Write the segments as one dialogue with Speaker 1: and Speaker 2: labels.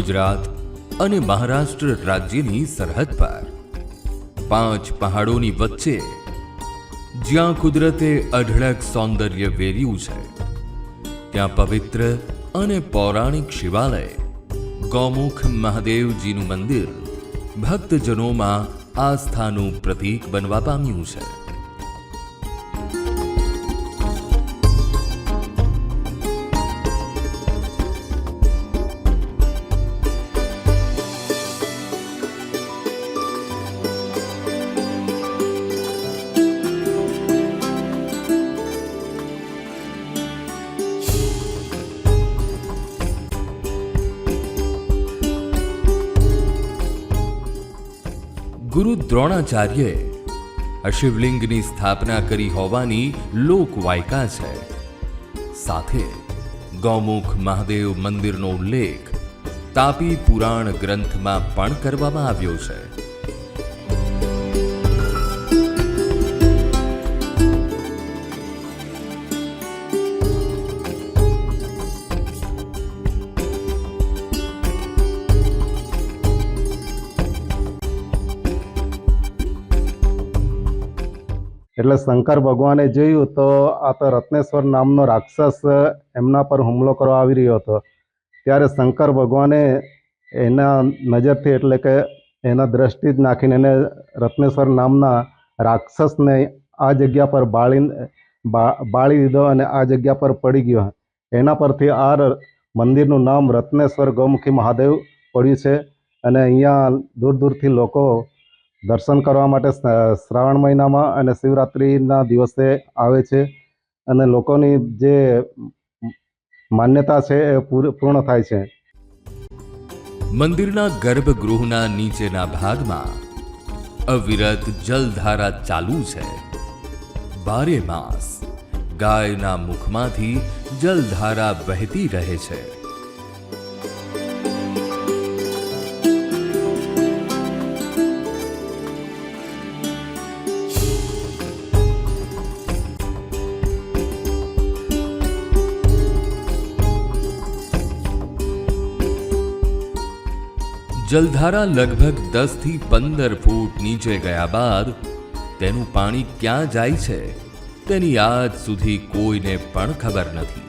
Speaker 1: ગુજરાત અને મહારાષ્ટ્ર રાજ્યની સરહદ પર. પાંચ પહાડોની વચ્ચે, જ્યાં કુદરતે અઢળક સૌંદર્ય વેર્યું છે, ત્યાં પવિત્ર અને પૌરાણિક શિવાલય, ગૌમુખ મહાદેવજીનું મંદિર, ભક્તજનોમાં આસ્થાનું પ્રતીક બનવા પામ્યું છે. ગુરુ દ્રોણાચાર્યએ આ શિવલિંગની સ્થાપના કરી હોવાની લોકવાયકા છે. સાથે ગૌમુખ મહાદેવ મંદિરનો ઉલ્લેખ તાપી પુરાણ ગ્રંથમાં પણ કરવામાં આવ્યો છે.
Speaker 2: એટલે શંકર ભગવાને જોયું તો આ તો રત્નેશ્વર નામનો રાક્ષસ એમના પર હુમલો કરવા આવી રહ્યો હતો. ત્યારે શંકર ભગવાને એના નજરથી એટલે કે એના દ્રષ્ટિ જ નાખીને એને રત્નેશ્વર નામના રાક્ષસને આ જગ્યા પર બાળી બાળી દીધો અને આ જગ્યા પર પડી ગયો. એના પરથી આ મંદિરનું નામ રત્નેશ્વર ગૌમુખી મહાદેવ પડ્યું છે અને અહીંયા દૂર દૂરથી લોકો દર્શન કરવા માટે શ્રાવણ મહિનામાં અને શિવરાત્રિના દિવસે આવે છે અને લોકોની જે માન્યતા છે એ પૂર- પૂર્ણ થાય છે.
Speaker 1: મંદિરના ગર્ભગૃહના નીચેના ભાગમાં અવિરત જલધારા ચાલુ છે. બારે માસ ગાયના મુખમાંથી જલધારા વહેતી રહે છે. જલધારા લગભગ દસથી પંદર ફૂટ નીચે ગયા બાદ તેનું પાણી ક્યાં જાય છે તેની આજ સુધી કોઈને પણ ખબર નથી.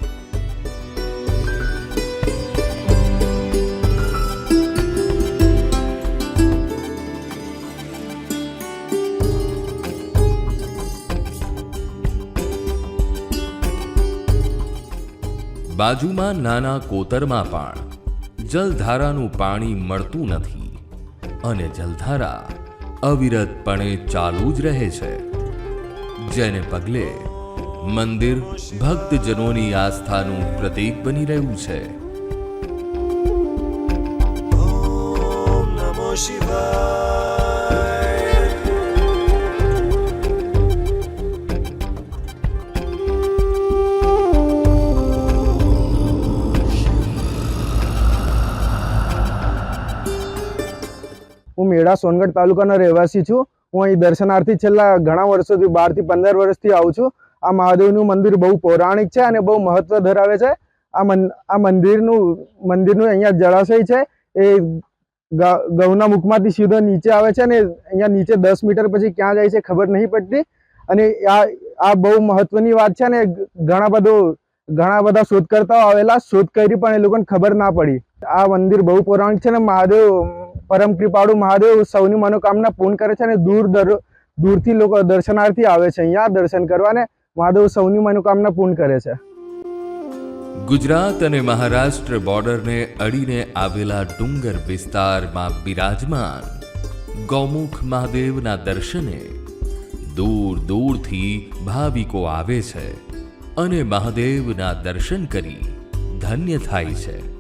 Speaker 1: બાજુમાં નાના કોતરમાં પણ જલધારાનું પાણી મળતું નથી અને જલધારા અવિરતપણે ચાલુ જ રહે છે. જેને પગલે મંદિર ભક્તજનોની આસ્થાનું પ્રતીક બની રહ્યું છે.
Speaker 3: ॐ
Speaker 4: હું મેળા સોનગઢ તાલુકાનો રહેવાસી છું. હું અહીં દર્શનાર્થી છેલ્લા ઘણા વર્ષોથી, બારથી પંદર વર્ષથી આવું છું. આ મહાદેવનું મંદિર બહુ પૌરાણિક છે અને બહુ મહત્વ ધરાવે છે. આ મન, આ મંદિરનું મંદિરનું અહીંયા જળાશય છે. એ ગૌના મુખમાંથી સીધો નીચે આવે છે અને અહીંયા નીચે દસ મીટર પછી ક્યાં જાય છે ખબર નહીં પડતી. અને આ આ બહુ મહત્વની વાત છે અને ઘણા બધો, ઘણા બધા શોધકર્તાઓ આવેલા. શોધ કરી પણ એ લોકોને ખબર ના પડી. આ મંદિર બહુ પૌરાણિક છે અને મહાદેવ પરમ કૃપાળુ મહાદેવ સૌની મનોકામના પૂર્ણ કરે છે અને દૂર દર, દૂરથી લોકો દર્શનાર્થી આવે છે. અહીંયા દર્શન કરવા ને મહાદેવ સૌની મનોકામના પૂર્ણ કરે છે.
Speaker 1: ગુજરાત અને મહારાષ્ટ્ર બોર્ડરને અડીને આવેલા ડુંગર વિસ્તારમાં બિરાજમાન ગૌમુખ મહાદેવના દર્શને દૂર દૂરથી ભાવિકો આવે છે અને મહાદેવના દર્શન કરી ધન્ય થાય છે.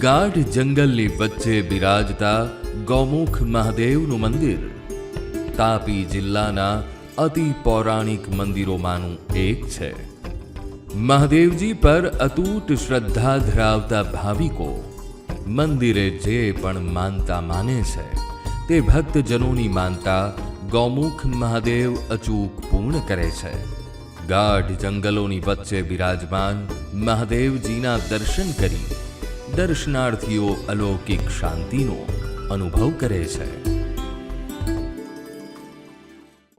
Speaker 1: ગાઢ જંગલની વચ્ચે બિરાજતા ગૌમુખ મહાદેવનું મંદિર, તાપી જિલ્લાના અતિ પૌરાણિક મંદિરોમાંનું એક છે. મહાદેવજી પર અતૂટ શ્રદ્ધા ધરાવતા ભાવિકો મંદિરે જે પણ માનતા માને છે, તે ભક્તજનોની માનતા ગૌમુખ મહાદેવ અચૂક પૂર્ણ કરે છે. ગાઢ જંગલોની વચ્ચે બિરાજમાન મહાદેવજીના દર્શન કરી દર્શનાર્થીઓ અલૌકિક શાંતિનો અનુભવ કરે છે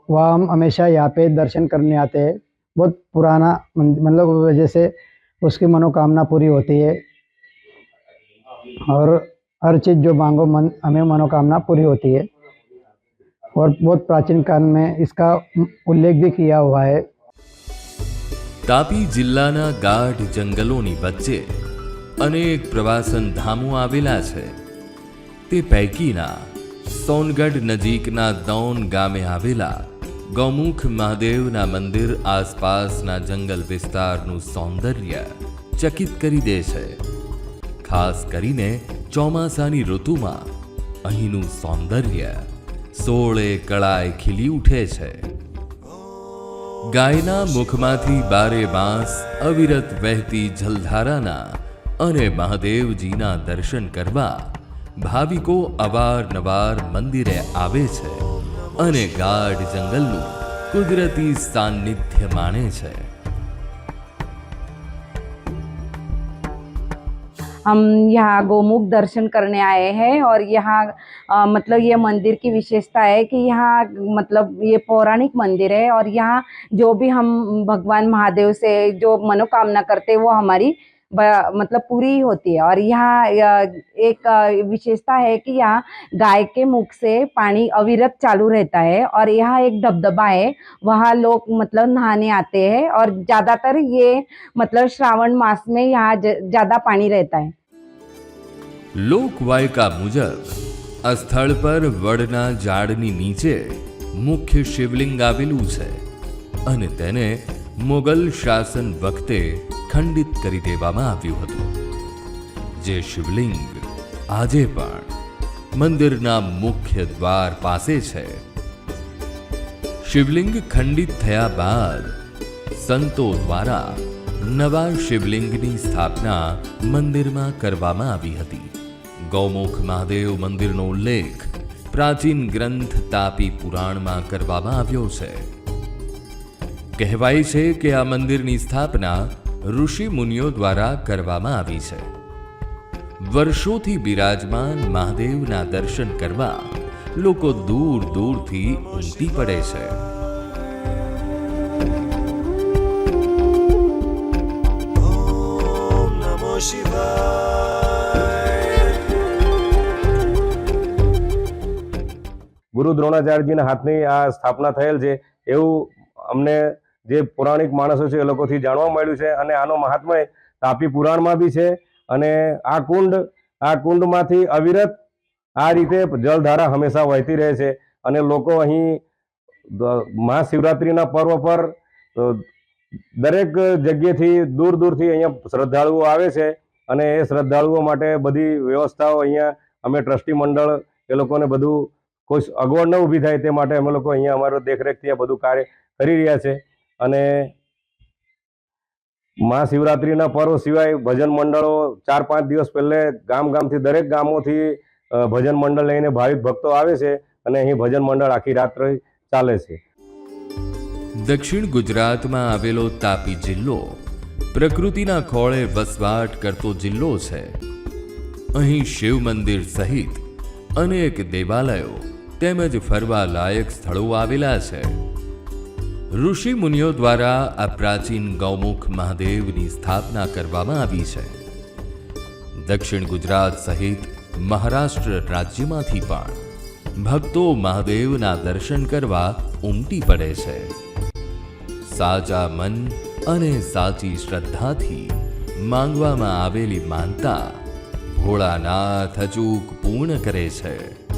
Speaker 5: वह हम हमेशा यहाँ पे दर्शन करने आते हैं बहुत पुराना मंद- मतलब वजह से उसकी मनोकामना पूरी होती है और हर चीज़ जो मांगो मन हमें मनोकामना पूरी होती है और बहुत प्राचीन काल में इसका उल्लेख भी किया हुआ है
Speaker 1: તાપી જિલ્લાના ગાઢ જંગલોની વચ્ચે અનેક પ્રવાસન ધામો આવેલા છે. તે પૈકીના સોનગઢ નજીકના દૌન ગામે આવેલા ગૌમુખ મહાદેવના મંદિર આસપાસના જંગલ વિસ્તારનું સૌંદર્ય ચકિત કરી દે છે. ખાસ કરીને ચોમાસાની ઋતુમાં અહીંનું સૌંદર્ય સોળે કળાએ ખીલી ઉઠે છે. ગાયના મુખમાંથી બારે બાંસ અવિરત વહેતી જલધારાના અને મહાદેવજીના દર્શન કરવા ભાવિકો અવારનવાર મંદિરે આવે છે અને ગાઢ જંગલનું કુદરતી સાન્નિધ્ય માણે છે
Speaker 6: हम यहाँ गोमुख दर्शन करने आए हैं और यहाँ अ, मतलब ये मंदिर की विशेषता है कि यहाँ मतलब ये पौराणिक मंदिर है और यहाँ जो भी हम भगवान महादेव से जो मनोकामना करते हैं वो हमारी ब- मतलब पूरी ही होती है और यहाँ अ, एक अ, विशेषता है कि यहाँ गाय के मुख से पानी अविरत चालू रहता है और यहाँ एक दबदबा है वहाँ लोग मतलब नहाने आते हैं और ज़्यादातर ये मतलब श्रावण मास में यहाँ ज- ज़्यादा पानी रहता है
Speaker 1: લોકવાયકા મુજબ આ સ્થળ પર વડના ઝાડની નીચે મુખ્ય શિવલિંગ આવેલું છે અને તેને મોગલ શાસન વખતે ખંડિત કરી દેવામાં આવ્યું હતું. જે શિવલિંગ આજે પણ મંદિરના મુખ્ય દ્વાર પાસે છે. શિવલિંગ ખંડિત થયા બાદ સંતો દ્વારા નવા શિવલિંગની સ્થાપના મંદિરમાં કરવામાં આવી હતી. ગૌમુખ મહાદેવ મંદિરનો ઉલ્લેખ પ્રાચીન ગ્રંથ તાપી પુરાણમાં કરવામાં આવ્યો છે. કહેવાય છે કે આ મંદિરની સ્થાપના ઋષિ મુનિઓ દ્વારા કરવામાં આવી છે. વર્ષોથી બિરાજમાન મહાદેવના દર્શન કરવા લોકો દૂર દૂરથી ઉમટી પડે છે.
Speaker 7: ગુરુ દ્રોણાચાર્યજીના હાથની આ સ્થાપના થયેલ છે. એવું અમને જે પૌરાણિક માણસો છે એ લોકોથી જાણવા મળ્યું છે અને આનો મહાત્મય તાપી પુરાણમાં બી છે અને આ કુંડ, આ કુંડમાંથી અવિરત આ રીતે જળધારા હંમેશા વહેતી રહે છે અને લોકો અહીં મહાશિવરાત્રિના પર્વ પર દરેક જગ્યાએથી દૂર દૂરથી અહીંયા શ્રદ્ધાળુઓ આવે છે અને એ શ્રદ્ધાળુઓ માટે બધી વ્યવસ્થાઓ અહીંયા અમે ટ્રસ્ટી મંડળ એ લોકોને બધું કોઈ અગવડ ન ઊભી થાય તે માટે અમે લોકો અહીંયા અમારો દેખરેખથી આ બધું કાર્ય કરી રહ્યા છે. અને મહાશિવરાત્રિના પર્વ સિવાય ભજન મંડળો ચાર પાંચ દિવસ પહેલે ગામ ગામથી દરેક ગામોથી ભજન મંડળ લઈને ભાવિક ભક્તો આવે છે અને અહીં ભજન મંડળ આખી રાત્રે ચાલે છે.
Speaker 1: દક્ષિણ ગુજરાતમાં આવેલો તાપી જિલ્લો પ્રકૃતિના ખોળે વસવાટ કરતો જિલ્લો છે. અહીં શિવ મંદિર સહિત અનેક દેવાલયો તેમજ ફરવા લાયક સ્થળો આવેલા છે. ઋષિ મુનિઓ દ્વારા આ પ્રાચીન ગૌમુખ મહાદેવની સ્થાપના કરવામાં આવી છે. દક્ષિણ ગુજરાત સહિત મહારાષ્ટ્ર રાજ્યમાંથી પણ ભક્તો મહાદેવના દર્શન કરવા ઉમટી પડે છે. સાચા મન અને સાચી શ્રદ્ધાથી માંગવામાં આવેલી માનતા ભોળાનાથ અચૂક પૂર્ણ કરે છે.